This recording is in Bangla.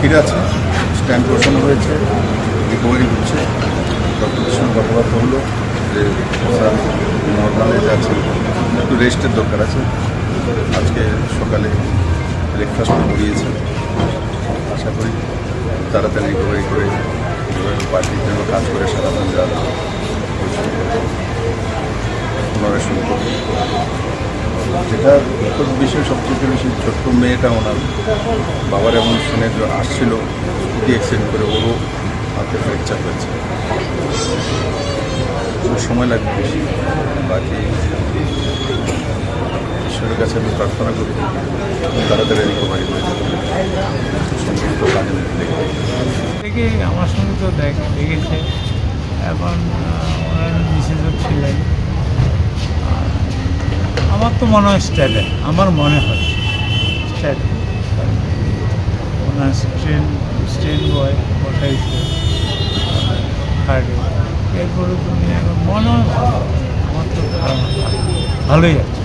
ফিরে আছে স্ট্যান্ড বসানো হয়েছে দীপাবলি হচ্ছে ডক্টরের সঙ্গে কথাবার্তা হলো, যে স্যার আছে, একটু রেস্টের দরকার আছে, আজকে সকালে ব্রেকফাস্ট করিয়েছে, আশা করি তাড়াতাড়ি রিকভারি করে পার্টির জন্য কাজ করে সারা রাত। পুনরায় করবে। যেটা দুঃখের বিষয় সবচেয়ে বেশি ছোট্ট মেয়েটা ওনার। বাবার এমন শুনে যে আসছিল, স্কুটি অ্যাক্সিডেন্ট করে ওরও হাতে ফ্র্যাকচার হয়েছে। সময় লাগবে বেশি। বাকি ঈশ্বরের কাছে আমি প্রার্থনা করি, তাড়াতাড়ি রিকভারি হয়ে থেকে আমার সঙ্গে তো দেখ, দেখেছে। এখন ওনার মিসেসও ছিলেন। আমার তো মনে হয় স্ট্যান্ডার্ড আমার মনে হয় স্ট্যান্ডার্ড ওনার স্ট্রেন স্ট্রেন বয় ওটাইছে হার্ডে এরপরে তুমি এখন মনে হয় ভালো। আমার তো। ভালোই আছে।